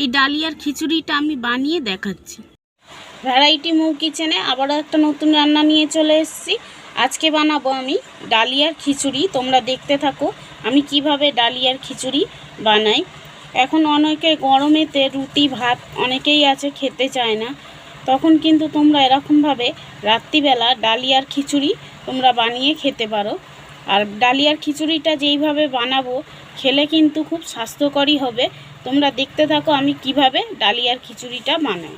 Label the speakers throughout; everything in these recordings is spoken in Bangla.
Speaker 1: এই ডালিয়ার খিচুড়িটা আমি বানিয়ে দেখাচ্ছি। ভ্যারাইটি মৌ কিচেনে আবারও একটা নতুন রান্না নিয়ে চলে এসেছি। আজকে বানাবো আমি ডালিয়ার খিচুড়ি, তোমরা দেখতে থাকো আমি কীভাবে ডালিয়ার খিচুড়ি বানাই। এখন অনেকে গরমেতে রুটি, ভাত অনেকেই আছে, খেতে চায় না। তখন কিন্তু তোমরা এরকমভাবে রাত্রিবেলা ডালিয়ার খিচুড়ি তোমরা বানিয়ে খেতে পারো। আর ডালিয়ার খিচুড়িটা যেইভাবে বানাবো, খেলে কিন্তু খুব স্বাস্থ্যকরই হবে। তোমরা দেখতে থাকো আমি কীভাবে ডালিয়ার খিচুড়িটা বানাই।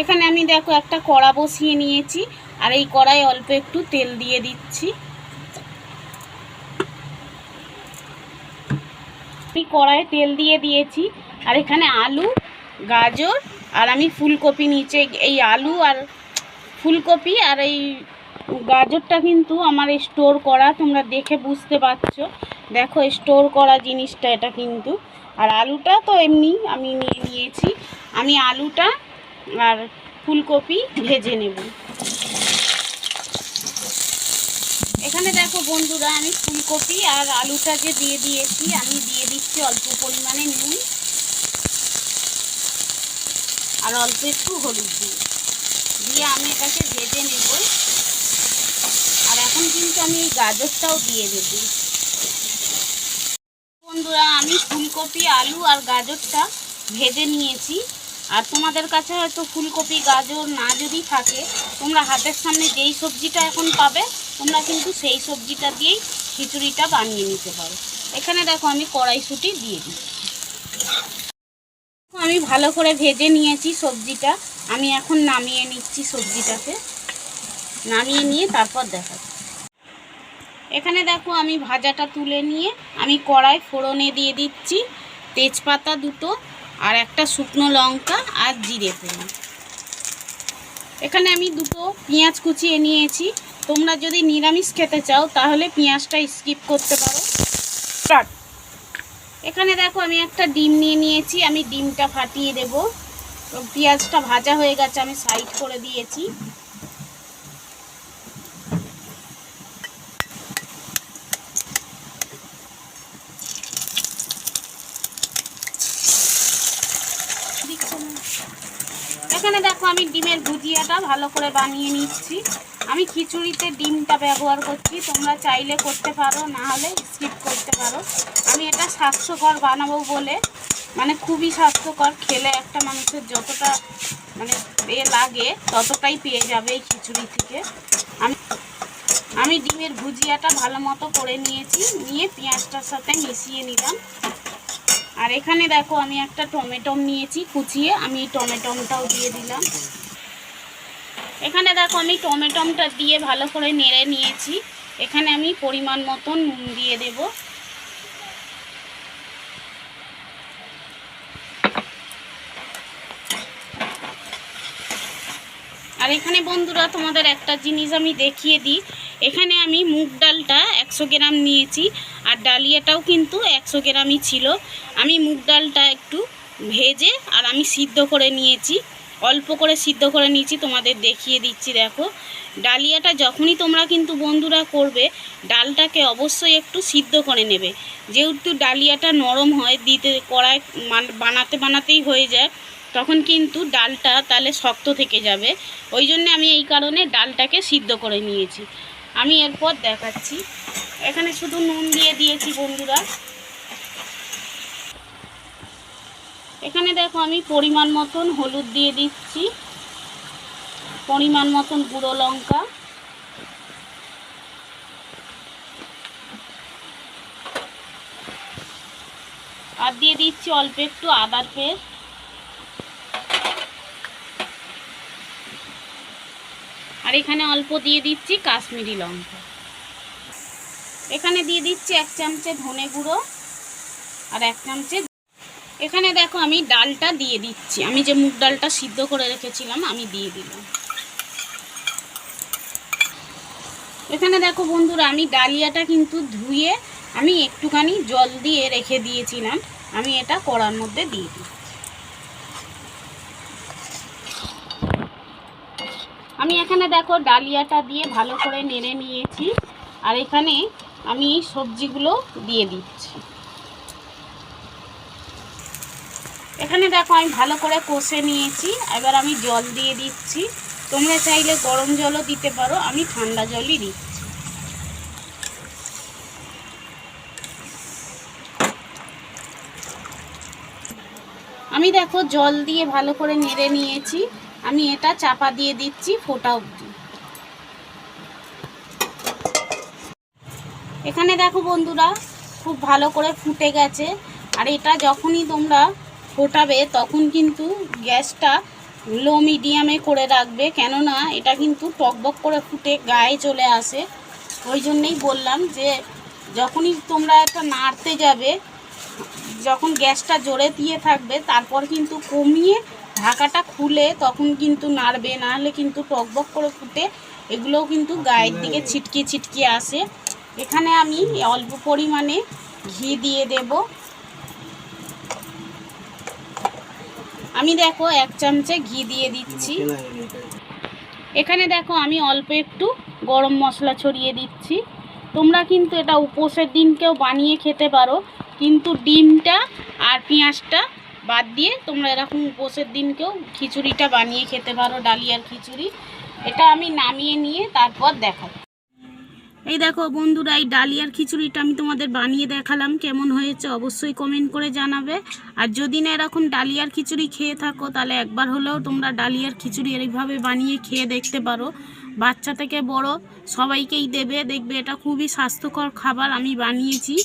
Speaker 1: এখানে আমি দেখো একটা কড়া বসিয়ে নিয়েছি, আর এই কড়াই অল্প একটু তেল দিয়ে দিচ্ছি। আমি কড়াইয়ে তেল দিয়ে দিয়েছি, আর এখানে আলু, গাজর, আর আমি ফুলকপি নিচে, এই আলু আর ফুলকপি আর এই গাজরটা কিন্তু আমার স্টোর করা, তোমরা দেখে বুঝতে পারছ। দেখো স্টোর করা জিনিসটা এটা কিন্তু। আর আলুটা তো এমনি আমি নিয়ে নিয়েছি। আমি আলুটা আর ফুলকপি ভেজে নেব। এখানে দেখো বন্ধুরা, আমি ফুলকপি আর আলুটা যে দিয়ে দিয়েছি। আমি দিয়ে দিচ্ছি অল্প পরিমাণে নুন আর অল্প একটু হলুদ দিয়ে দিয়ে আমি এটাকে ভেজে নেব। এখন কিন্তু আমি এই গাজরটাও দিয়ে দেব। বন্ধুরা, আমি ফুলকপি, আলু আর গাজরটা ভেজে নিয়েছি। আর তোমাদের কাছে হয়তো ফুলকপি, গাজর না যদি থাকে, তোমরা হাতের সামনে যেই সবজিটা এখন পাবে, তোমরা কিন্তু সেই সবজিটা দিয়েই খিচুড়িটা বানিয়ে নিতে পারো। এখানে দেখো, আমি কড়াইশুঁটি দিয়ে দিই। আমি ভালো করে ভেজে নিয়েছি সবজিটা। আমি এখন নামিয়ে নিচ্ছি সবজিটাকে। নামিয়ে নিয়ে তারপর দেখাচ্ছি। এখানে দেখো আমি ভাজাটা তুলে নিয়ে আমি কড়াই ফোড়নে দিয়ে দিচ্ছি তেজপাতা দুটো আর একটা শুকনো লঙ্কা আর জিরে ফোড়ন। এখানে আমি দুটো পেঁয়াজ কুচিয়ে নিয়েছি। তোমরা যদি নিরামিষ খেতে চাও তাহলে পেঁয়াজটা স্কিপ করতে পারো। স্টার্ট। এখানে দেখো আমি একটা ডিম নিয়ে নিয়েছি, আমি ডিমটা ফাটিয়ে দেব। পেঁয়াজটা ভাজা হয়ে গেছে, আমি সাইড করে দিয়েছি। এখানে দেখো আমি ডিমের ভুজিয়াটা ভালো করে বানিয়ে নিচ্ছি। আমি খিচুড়িতে ডিমটা ব্যবহার করছি, তোমরা চাইলে করতে পারো, না হলে স্কিপ করতে পারো। আমি এটা স্বাস্থ্যকর বানাবো বলে মানে খুবই স্বাস্থ্যকর, খেলে একটা মানুষের যতটা মানে এ লাগে, ততটাই পেয়ে যাবে এই খিচুড়ি থেকে। আমি আমি ডিমের ভুজিয়াটা ভালো মতো করে নিয়েছি, নিয়ে পেঁয়াজটার সাথে মিশিয়ে নিলাম। আর এখানে দেখো আমি একটা টমেটম নিয়েছি, কুচিয়ে আমি টমেটমটাও দিয়ে দিলাম। এখানে দেখো আমি টমেটমটা দিয়ে ভালো করে নেড়ে নিয়েছি। এখানে আমি পরিমাণ মতো নুন দিয়ে দেব। আর এখানে বন্ধুরা তোমাদের একটা জিনিস আমি দেখিয়ে দিই এখানে আমি মুগ ডালটা একশো গ্রাম নিয়েছি, আর ডালিয়াটাও কিন্তু একশো গ্রামই ছিল। আমি মুগ ডালটা একটু ভেজে, আর আমি সিদ্ধ করে নিয়েছি। অল্প করে সিদ্ধ করে নিয়েছি, তোমাদের দেখিয়ে দিচ্ছি, দেখো। ডালিয়াটা যখনই তোমরা কিন্তু বন্ধুরা করবে, ডালটাকে অবশ্যই একটু সিদ্ধ করে নেবে। যেহেতু ডালিয়াটা নরম হয়, দিতে, কড়াই বানাতে, বানাতেই হয়ে যায়, তখন কিন্তু ডালটা তাহলে শক্ত থেকে যাবে। ওই জন্য আমি এই কারণে ডালটাকে সিদ্ধ করে নিয়েছি। আমি এরপর দেখাচ্ছি। এখানে শুধু নুন দিয়ে দিয়েছি বন্ধুরা। এখানে দেখো আমি পরিমাণ মতন হলুদ দিয়ে দিচ্ছি। পরিমাণ মতন গুঁড়ো লঙ্কা। আর দিয়ে দিচ্ছি অল্প একটু আদার পেস্ট। আর এখানে অল্প দিয়ে দিচ্ছি কাশ্মীরি লঙ্কা। এখানে দিয়ে দিচ্ছি এক চামচে ধনে গুঁড়ো আর এক চামচে এখানে দেখো আমি ডালটা দিয়ে দিচ্ছি। আমি যে মুগ ডালটা সিদ্ধ করে রেখেছিলাম, আমি দিয়ে দিলাম। এখানে দেখো বন্ধুরা, আমি ডালিয়াটা কিন্তু ধুয়ে আমি একটুখানি জল দিয়ে রেখে দিয়েছিলাম। আমি এটা কড়ার মধ্যে দিয়ে দিই আমি এখানে দেখো ডালিয়াটা দিয়ে ভালো করে নেড়ে নিয়েছি। আর এখানে আমি সবজিগুলো দিয়ে দিচ্ছি। এখানে দেখো আমি ভালো করে কষে নিয়েছি। এবার আমি জল দিয়ে দিচ্ছি। তোমরা চাইলে গরম জলও দিতে পারো, আমি ঠান্ডা জলই দিচ্ছি। আমি দেখো জল দিয়ে ভালো করে নেড়ে নিয়েছি। আমি এটা চাপা দিয়ে দিচ্ছি ফোটা অবধি। এখানে দেখো বন্ধুরা, খুব ভালো করে ফুটে গেছে। আর এটা যখনই তোমরা ফোটাবে, তখন কিন্তু গ্যাসটা লো মিডিয়ামে করে রাখবে। কেননা এটা কিন্তু টকবক করে ফুটে গায়ে চলে আসে। ওই জন্যেই বললাম যে, যখনই তোমরা এটা নাড়তে যাবে, যখন গ্যাসটা জোরে দিয়ে থাকবে, তারপর কিন্তু কমিয়ে ঢাকাটা খুলে তখন কিন্তু নাড়বে নাহলে কিন্তু টকবক করে ফুটে, এগুলোও কিন্তু গায়ের দিকে ছিটকে ছিটকে আসে। এখানে আমি অল্প পরিমাণে ঘি দিয়ে দেব। আমি দেখো এক চামচে ঘি দিয়ে দিচ্ছি। এখানে দেখো আমি অল্প একটু গরম মশলা ছড়িয়ে দিচ্ছি। তোমরা কিন্তু এটা উপোসের দিনকেও বানিয়ে খেতে পারো, কিন্তু ডিমটা আর পেঁয়াজটা বাদ দিয়ে তোমরা এরকম উপোসের দিনকেও খিচুড়িটা বানিয়ে খেতে পারো ডালিয়ার খিচুড়ি। এটা আমি নামিয়ে নিয়ে তারপর দেখাবো। এই দেখো বন্ধুরা, এই ডালিয়ার খিচুড়িটা আমি তোমাদের বানিয়ে দেখালাম, কেমন হয়েছে অবশ্যই কমেন্ট করে জানাবে। আর যদি না এরকম ডালিয়ার খিচুড়ি খেয়ে থাকো, তাহলে একবার হলেও তোমরা ডালিয়ার খিচুড়ি এইভাবে বানিয়ে খেয়ে দেখতে পারো। বাচ্চা থেকে বড় সবাইকেই দেবে, দেখবে এটা খুবই স্বাস্থ্যকর খাবার আমি বানিয়েছি।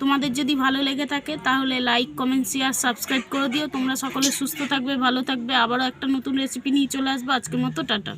Speaker 1: তোমাদের যদি ভালো লেগে থাকে, তাহলে লাইক কমেন্ট শেয়ার সাবস্ক্রাইব করে দিও। তোমরা সকলে সুস্থ থাকবে, ভালো থাকবে। আবারও একটা নতুন রেসিপি নিয়ে চলে আসব। আজকের মতো, টাটা।